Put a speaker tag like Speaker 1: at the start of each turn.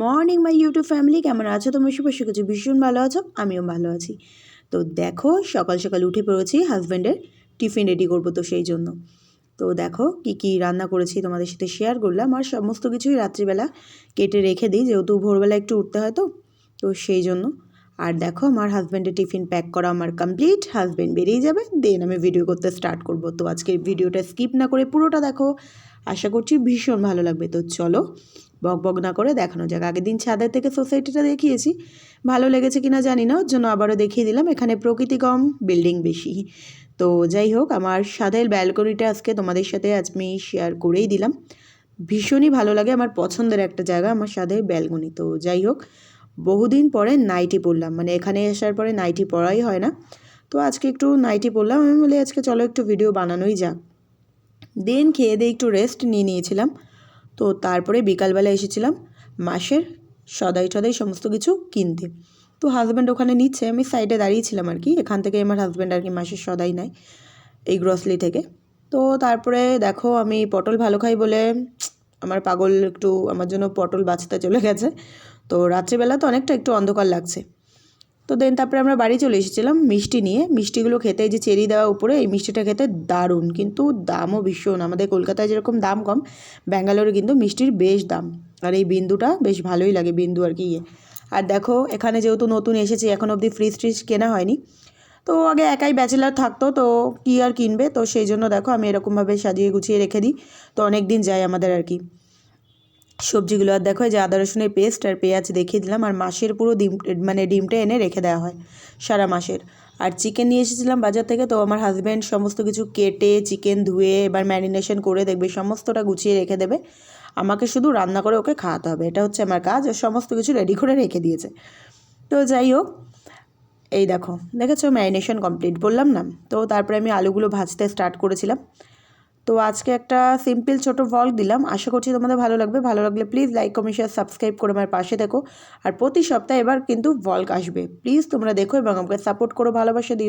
Speaker 1: Morning, my YouTube family. কেমন আছো তোমরা? সবাই শিখেছো ভীষণ ভালো আছো? আমিও ভালো আছি। তো দেখো, সকাল সকাল উঠে পড়েছি হাজব্যান্ডের টিফিন রেডি করব তো সেই জন্য। তো দেখো, কি কি রান্না করেছি তোমাদের সাথে শেয়ার করলাম। আর সমস্ত কিছুই রাত্রিবেলা কেটে রেখে দিই, যেহেতু ভোরবেলা একটু উঠতে হয় তো। তো সেই জন্য আর দেখো, আমার হাজব্যান্ডের টিফিন প্যাক করা আমার কমপ্লিট হাজব্যান্ড বেরিয়ে যাবে দেন আমি ভিডিও করতে স্টার্ট করব। তো আজকের ভিডিওটা স্কিপ না করে পুরোটা দেখো। আশা করছি ভীষণ ভালো লাগবে। তো চলো, বক বক না করে দেখানো যাক। আগের দিন ছাদের থেকে সোসাইটিটা দেখিয়েছি। ভালো লেগেছে কিনা জানি না, ওর জন্য আবারও দেখিয়ে দিলাম। এখানে প্রকৃতি কম বিল্ডিং বেশি। তো যাই হোক, আমার সাদের ব্যালকনিটা আজকে তোমাদের সাথে আজ আমি শেয়ার করেই দিলাম। ভীষণই ভালো লাগে, আমার পছন্দের একটা জায়গা, আমার সাদের ব্যালকনি তো যাই হোক বহুদিন পরে নাইটি পরলাম মানে এখানে আসার পরে নাইটি পরাই হয় না। তো আজকে একটু নাইটি পরলাম আমি বলি, আজকে চলো একটু ভিডিও বানানোই যাক। দেন খেয়ে দিয়ে একটু রেস্ট নিয়ে নিয়েছিলাম। তো তারপরে বিকালবেলা এসেছিলাম মাসের সদাই টদাই সমস্ত কিছু কিনতে। তো হাজব্যান্ড ওখানে নিচ্ছে। আমি সাইডে দাঁড়িয়েছিলাম আর কি। এখান থেকে আমার হাজব্যান্ড আর কি মাসের সদাই নেয় এই গ্রসলি থেকে। তো তারপরে দেখো, আমি পটল ভালো খাই বলে আমার পাগল একটু আমার জন্য পটল বাঁচতে চলে গেছে। তো রাত্রিবেলা তো অনেকটা একটু অন্ধকার লাগছে। তো দেন তারপরে আমরা বাড়ি চলে এসেছিলাম মিষ্টি নিয়ে। মিষ্টিগুলো খেতে যে চেরি দেওয়া উপরে, এই মিষ্টিটা খেতে দারুণ। কিন্তু দামও ভীষণ। আমাদের কলকাতায় যেরকম দাম কম, ব্যাঙ্গালোরে কিন্তু মিষ্টির বেশ দাম। আর এই বিন্দুটা বেশ ভালোই লাগে বিন্দু আর কি ইয়ে। আর দেখো, এখানে যেহেতু নতুন এসেছি, এখন অবধি ফ্রিজ ট্রিজ কেনা হয়নি। তো আগে একাই ব্যাচেলার থাকতো, তো কী আর কিনবে? তো সেই জন্য দেখো, আমি এরকমভাবে সাজিয়ে গুছিয়ে রেখে দিই। তো অনেক দিন যায় আমাদের আর কি। সবজিগুলো আর দেখো যে আদা, রসুনের পেস্ট আর পেঁয়াজ দেখিয়ে দিলাম আর মাসের পুরো ডিম মানে ডিমটা এনে রেখে দেওয়া হয় সারা মাসের। আর চিকেন নিয়ে এসেছিলাম বাজার থেকে তো আমার হাজব্যান্ড সমস্ত কিছু কেটে চিকেন ধুয়ে, এবার ম্যারিনেশন করে দেখবে সমস্তটা গুছিয়ে রেখে দেবে। আমাকে শুধু রান্না করে ওকে খাওয়াতে হবে, এটা হচ্ছে আমার কাজ আর সমস্ত কিছু রেডি করে রেখে দিয়েছে। তো যাই হোক, এই দেখো, দেখেছ ম্যারিনেশন কমপ্লিট বললাম না? তো তারপরে আমি আলুগুলো ভাজতে স্টার্ট করেছিলাম। তো আজকে একটা সিম্পল ছোট ভ্লগ দিলাম। আশা করছি তোমাদের ভালো লাগবে। ভালো লাগলে please like comment share subscribe করে আমার পাশে দেখো আর প্রতি সপ্তাহে এবার কিন্তু ভ্লগ আসবে। প্লিজ তোমরা দেখো এবং আমাকে সাপোর্ট করো, ভালোবাসা দিও।